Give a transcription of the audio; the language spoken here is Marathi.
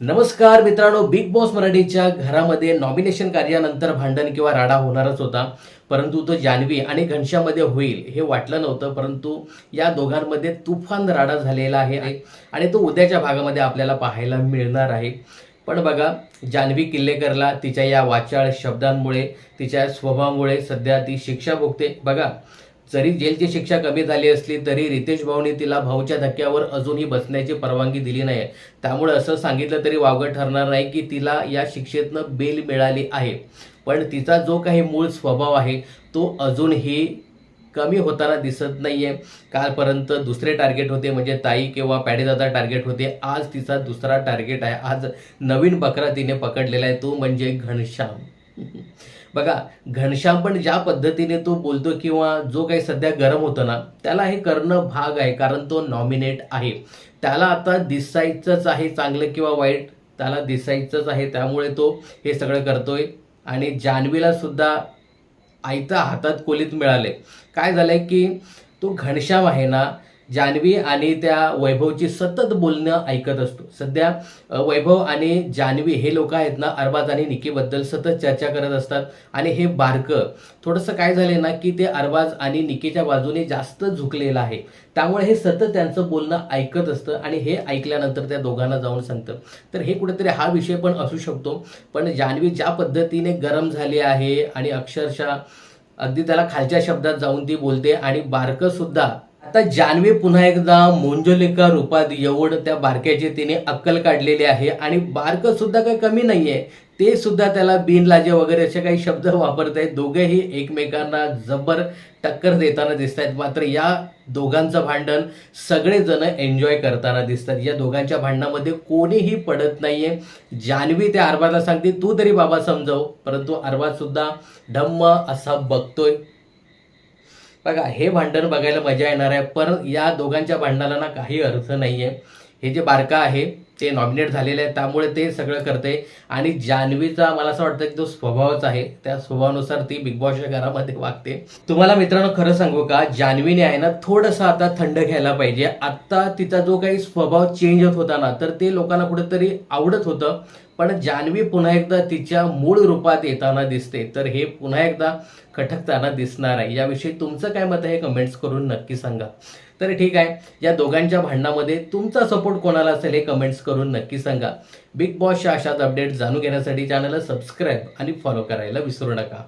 नमस्कार मित्रांनो बिग बॉस मराठीच्या घरामध्ये नॉमिनेशन कार्यानंतर भांडण किंवा राडा होणारच होता. परंतु तो जान्हवी आणि घनश्यामध्ये होईल हे वाटलं नव्हतं परंतु या दोघांमध्ये तुफान राडा झालेला आहे आणि तो उद्याच्या भागामध्ये आपल्याला पाहायला मिळणार आहे. पण बघा जान्हवी किल्लेकरला तिच्या या वाचाळ शब्दांमुळे तिच्या स्वभावामुळे सध्या ती शिक्षा भोगते. बघा जरी जेलची शिक्षा कमी झाली असली तरी रितेश भाऊने तिला भाऊच्या धक्क्यावर अजूनही बसण्याची परवानगी दिली नाही त्यामुळे असं सांगितलं तरी वावगं ठरणार नाही की तिला या शिक्षेतनं बेल मिळाली आहे. पण तिचा जो काही मूळ स्वभाव आहे तो अजूनही कमी होताना दिसत नाही आहे कालपर्यंत दुसरे टार्गेट होते म्हणजे ताई किंवा पॅडेदादा टार्गेट होते. आज तिचा दुसरा टार्गेट आहे. आज नवीन बकरा तिने पकडलेला आहे तो म्हणजे घनश्याम. बघा घनश्याम पण ज्या पद्धतीने तो बोलतो किंवा जो काही सध्या गरम होतं ना त्याला हे करणं भाग आहे कारण तो नॉमिनेट आहे. त्याला आता दिसायचंच आहे चांगलं किंवा वाईट त्याला दिसायचंच आहे त्यामुळे तो हे सगळं करतोय. आणि जान्हवीला सुद्धा आयता हातात कोलीत मिळाले काय झालंय की तो घनश्याम आहे ना जान्हवी आणि त्या वैभवची सतत बोलणं ऐकत असतो. सध्या वैभव आणि जान्हवी हे लोक आहेत ना अरबाज आणि निकीबद्दल सतत चर्चा करत असतात. आणि हे बारकं थोडंसं काय झालंय ना की ते अरबाज आणि निकीच्या बाजूने जास्त झुकलेलं आहे. त्यामुळे हे सतत त्यांचं बोलणं ऐकत असतं आणि हे ऐकल्यानंतर त्या दोघांना जाऊन सांगतं. तर हे कुठेतरी हा विषय पण असू शकतो. पण जान्हवी ज्या पद्धतीने गरम झाली आहे आणि अक्षरशः अगदी त्याला खालच्या शब्दात जाऊन ती बोलते आणि बारकंसुद्धा आता जान्हवी पुन्हा एकदा मोंजोलिका रूपात येऊन त्या बारक्याची तिने अक्कल काढलेली आहे आणि बारकं सुद्धा काही कमी नाही आहे ते सुद्धा त्याला बिनलाजे वगैरे असे काही शब्द वापरत आहेत. दोघेही एकमेकांना जबर टक्कर देताना दिसत आहेत मात्र या दोघांचं भांडण सगळेजण एन्जॉय करताना दिसतात. या दोघांच्या भांडणामध्ये कोणीही पडत नाहीये. जान्हवी त्या अरबाजला सांगते तू तरी बाबा समजव. परंतु अरबाज सुद्धा ढम्म असा बघतोय. बघा हे भांडण बघायला मजा येणार आहे. पण या दोघांच्या भांडणाला ना काही अर्थ नाहीये. हे जे बारका आहे ते नॉमिनेट झालेले आहे त्यामुळे ते सगळं करते आणि जान्हवीचा मला असं वाटतं की तो स्वभावच आहे. त्या स्वभावानुसार ती बिग बॉसच्या घरामध्ये वागते. तुम्हाला मित्रांनो खरं सांगू का? जान्हवीने आहे ना थोडंसं आता थंड घ्यायला पाहिजे. आत्ता तिचा जो काही स्वभाव चेंज होत होता ना तर ते लोकांना कुठेतरी आवडत होतं. पण जान्हवी पुन्हा एकदा तिच्या मूळ रूपात येताना दिसते. तर हे पुन्हा एकदा खटकताना दिसणार आहे. याविषयी तुमचं काय मत आहे कमेंट्स करून नक्की सांगा. तर ठीक आहे. या दोघांच्या भांडणामध्ये तुमचा सपोर्ट कोणाला असेल हे कमेंट्स करून नक्की सांगा. बिग बॉसच्या अशाच अपडेट जाणून घेण्यासाठी चॅनलला सबस्क्राईब आणि फॉलो करायला विसरू नका.